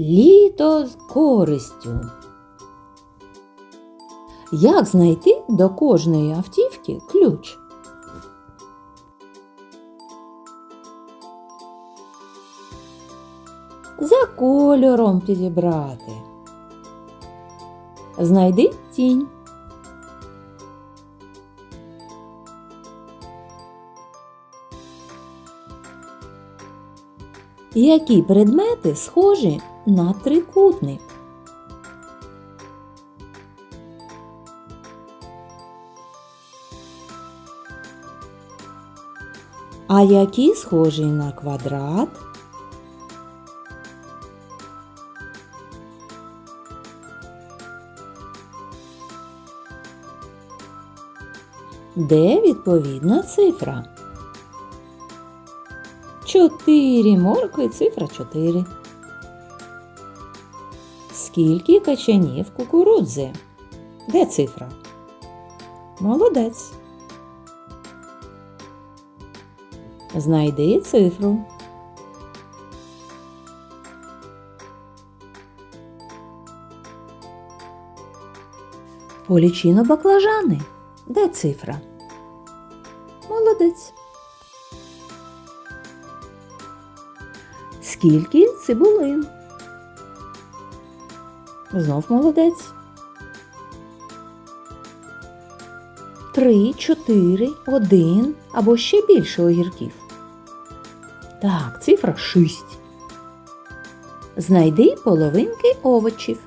Літо з користю. Як знайти до кожної автівки ключ? За кольором підібрати. Знайди тінь. Які предмети схожі на трикутник? А які схожі на квадрат? Де відповідна цифра? Чотири моркви цифра 4. Скільки качанів кукурудзи? Де цифра? Молодець. Знайди цифру. Полічино баклажани. Де цифра? Молодець. Скільки цибулин? Знов молодець. Три, чотири, один або ще більше огірків. Так, цифра шість. Знайди половинки овочів.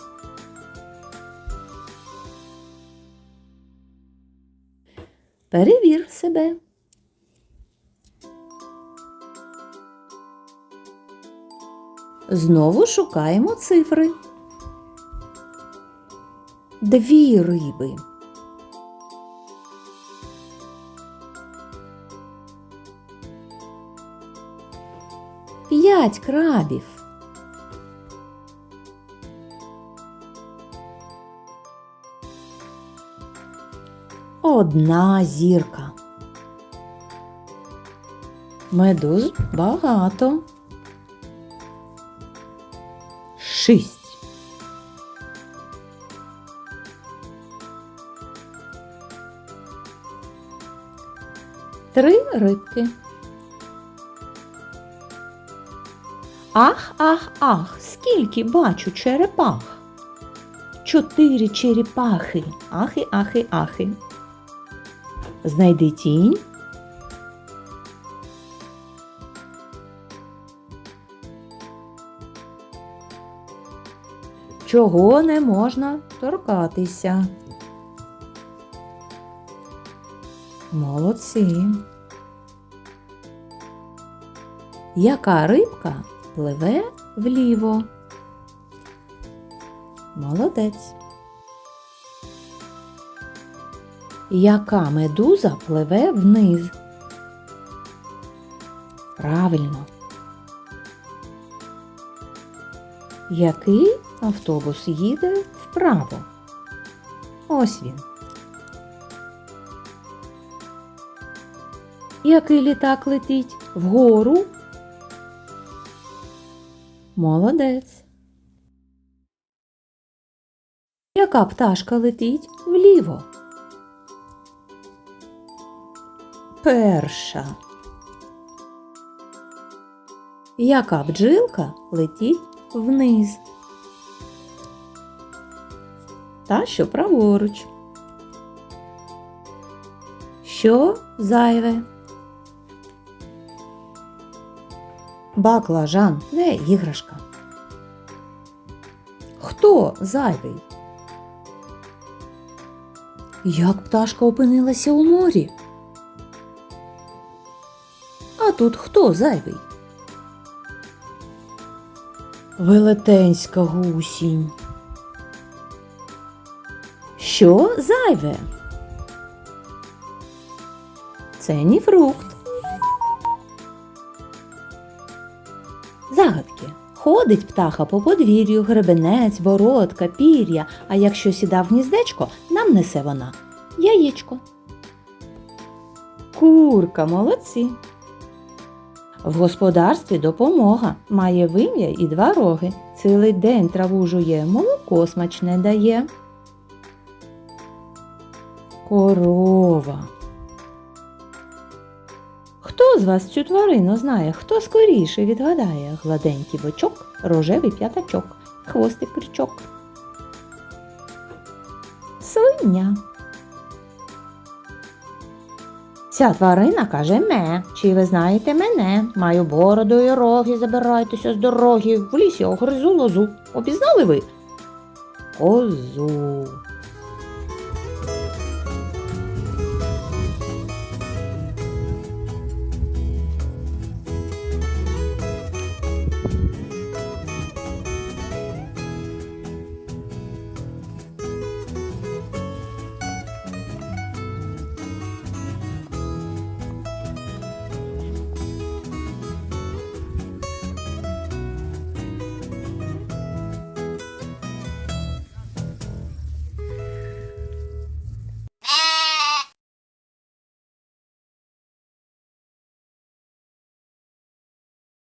Перевір себе. Знову шукаємо цифри. Дві риби. П'ять крабів. Одна зірка. Медуз багато. Шість. Три рибки. Ах, ах, ах, скільки бачу черепах. Чотири черепахи. Ахи, ахи, ахи. Знайди тінь. Чого не можна торкатися? Молодці. Яка рибка пливе вліво? Молодець. Яка медуза пливе вниз? Правильно. Який автобус їде вправо? Ось він. Який літак летить вгору? Молодець. Яка пташка летить вліво? Перша. Яка бджілка летить вниз? Та, що праворуч. Що зайве? Баклажан не іграшка. Хто зайвий? Як пташка опинилася у морі? А тут хто зайвий? Велетенська гусінь. Що зайве? Це не фрукт. Загадки. Ходить птаха по подвір'ю, гребенець, бородка, пір'я, а якщо сіда в гніздечко, нам несе вона яєчко. Курка, молодці. В господарстві допомога. Має вим'я і два роги. Цілий день траву жує, молоко смачне дає. Корова. Хто з вас цю тварину знає? Хто скоріше відгадає? Гладенький бочок, рожевий п'ятачок, хвостик крючок. Свиня. Ця тварина каже ме. Чи ви знаєте мене? Маю бороду і роги, забирайтеся з дороги. В лісі огризу лозу. Опізнали ви? Козу.